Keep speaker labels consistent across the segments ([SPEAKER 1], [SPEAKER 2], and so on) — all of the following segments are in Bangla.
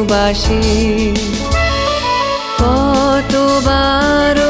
[SPEAKER 1] ভালোবাসি।
[SPEAKER 2] কতবারও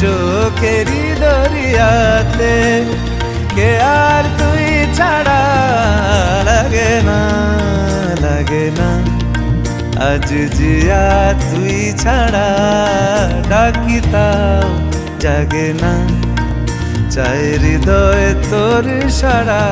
[SPEAKER 2] চোখেরি দরিয়াতে, কে আর তুই ছাড়া লাগে না লাগে না। আজ জিয়া তুই ছাড়া ডাকিতা জাগে না। চাই হৃদয় তোর সারা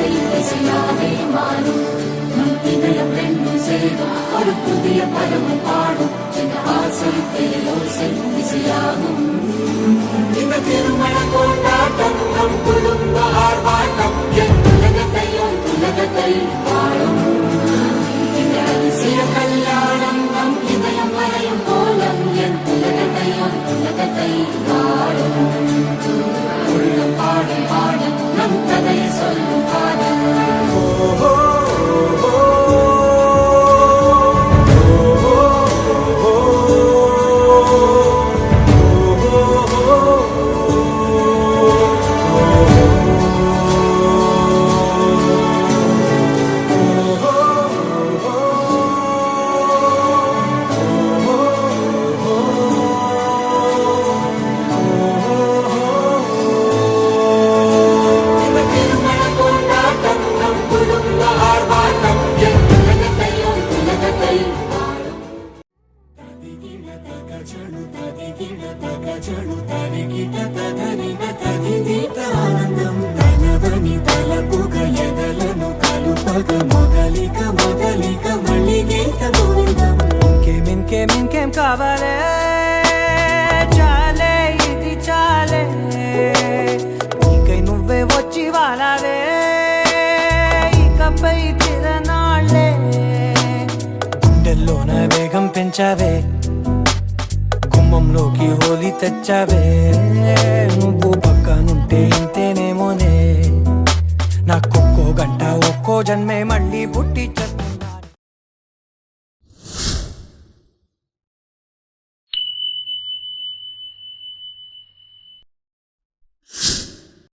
[SPEAKER 3] செய்த செய்யாதே மாறும் நம் இதயம் ரெண்டும் செய்தும் ஒரு புதிய பருவம் பாடும் என்ற ஆசை பேரோசை இசையாகும் இந்த திருமண கொண்டாட்டம் కావాలే? చాలే ఇది చాలే. నీకై నువ్వే వచ్చి వాలాలే ఇకపై తిరనాళ్ళే గుండెల్లోన వేగం
[SPEAKER 4] పెంచావే. కుమ్మంలోకి హోలీ తెచ్చావే. నువ్వు పక్కనుంటే ఇంతేనేమోనే. నాకొక్కో గంట ఒక్కో జన్మే మళ్ళీ పుట్టి